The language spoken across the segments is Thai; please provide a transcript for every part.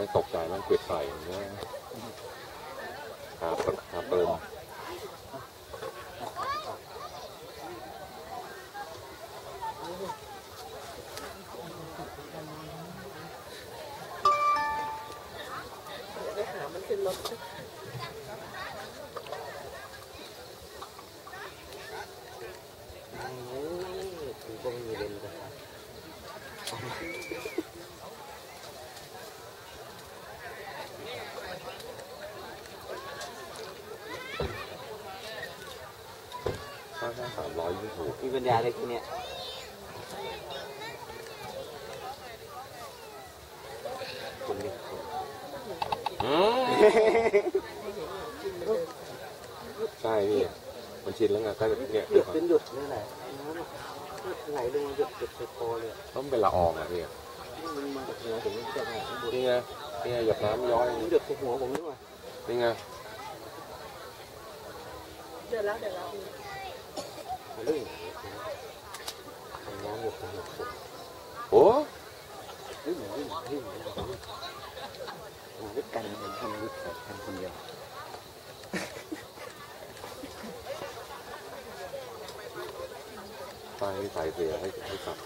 ม่งตกใจแม่งปิดใส่อย่างเงี้ยหาเปิดหาเปิดไปหามันขึ้นรถ กูก็ไม่มีเลน ส์นะครับค่าแค่สามร้อยยี่สิบมีปัญญาเลยกูเนี่ยคนนี้ใช่พี่มันชินแล้วไงก็เนี่ยหยุดเป็นหยุดนี่แหละน้ำอะไหลลงมาหยุดหยุดไปคอเลยต้องเป็นละอองอะพี่มันมาจากหัวผมจะมาข้างบนนี่ไงนี่ไงหยดน้ำย้อยมันหยุดไปหัวผมนี่หว่านี่ไงเดี๋ยวแล้วเดี๋ยวแล้วมันเรื่องอย่างนี้ทำน้ำหยุดไปหัวผมโอ้เฮ้ยเฮ้ยเฮ้ยมาด้วยกันเป็นทำวิ ทย์ทำคนเดียว ไปใส่เสียให้ให้กลับ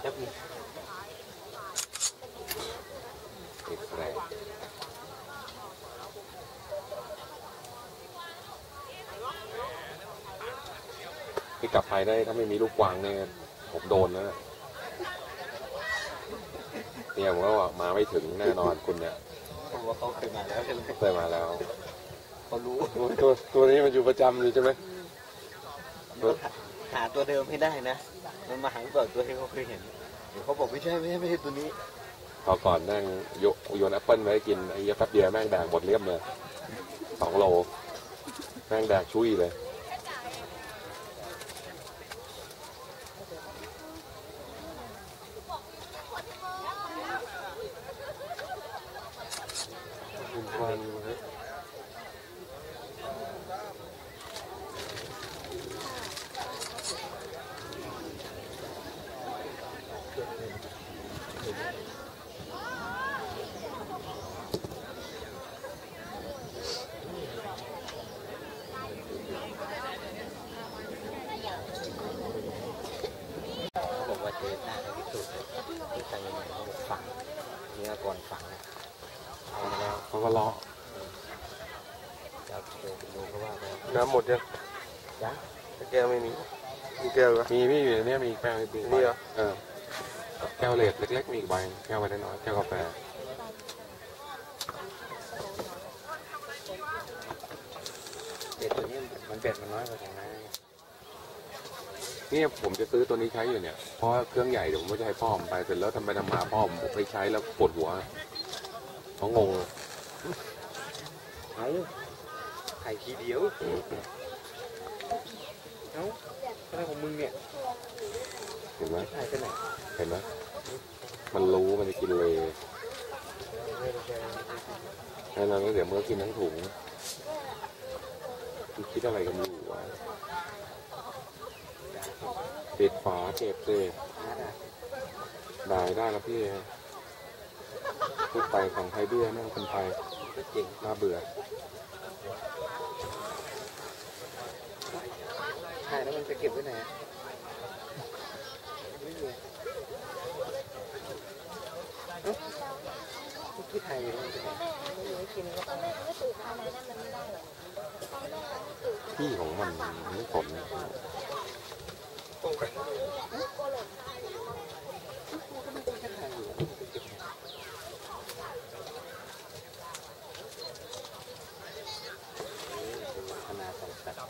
แป๊บนึง เอ็กซ์แร ที่กลับไปได้ถ้าไม่มีลูกกวางเนี่ยผมโดนแล้วนะเนี่ยผมก็ว่ามาไม่ถึงแน่นอนคุณเนี่ยผมว่าเขาเคยมาแล้วใช่ไหมเคยมาแล้วเขารู้ตัวตัวนี้มันอยู่ประจำเลยใช่ไหมหาตัวเดิมให้ได้นะมันมาหาก่อนตัวที่เขาเคยเห็นเดี๋ยวเขาบอกไม่ใช่ไม่ใช่ไม่ใช่ตัวนี้พอก่อนนั่งโยโยนแอปเปิลไว้ให้กินไอ้เหี้ยแป๊บเดียวแม่งแดกหมดเรียบเลยสองโล แม่งแดกชุยเลย คุณวันเขา บอกว่าเจอหน้าเขาพิสูจน์ที่ใครใหม่เขาบอกฝังเนี่ก็ก่อนฝังนะ เอามาแล้วเขาก็เลาะจะเอาเดูเขาว่าไปน้ำหมดยังยังแก้วไม่มีมีแก้วไหมมีพี่อยู่ในเนี่ยมีแก้วอีกใบนี่เหรอเออแก้วเลดเล็กๆมีอีกใบแก้วใบน้อยแก้วกาแฟเด็ดตัวนี้มันเบ็ดมันน้อยกว่าของนายเนี่ยผมจะซื้อตัวนี้ใช้อยู่เนี่ย เพราะเครื่องใหญ่เดี๋ยวผมจะให้พ่อผมไปเสร็จแล้วทำไปทำมาพ่อผมไปใช้แล้วปวดหัว เขางงเอาไข่ทีเดียวเอ้าอะไรของมึงเนี่ยเห็นไหมหายไปไหนเห็นไหมมันรู้มันจะกินเลยแล้วเราก็เดี๋ยวเมื่อกินทั้งถุงคุณคิดอะไรกันอยู่วะปิดฝาเก็บเลยน่าด่าได้ได้แล้วพี่ พูดไปของไทยเบี้ยแม่งคนไทยก็จริงน่าเบื่อใช่แล้วมันจะเก็บไว้ไหนอะไม่มีเอ้าเมื่อกี้ถ่ายอยู่แล้วมันจะไหนที่ของมันไม่สนถ่ายอยู่แล้วมันจะเก็บไหนเออเป็นคณะสังกัด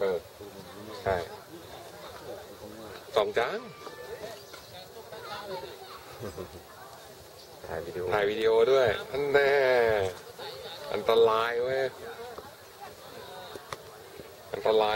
เออ ใช่สองจานถ่ายวิดีโอถ่ายวิดีโอด้วยอันแน่อันตรายเว้ยอันตราย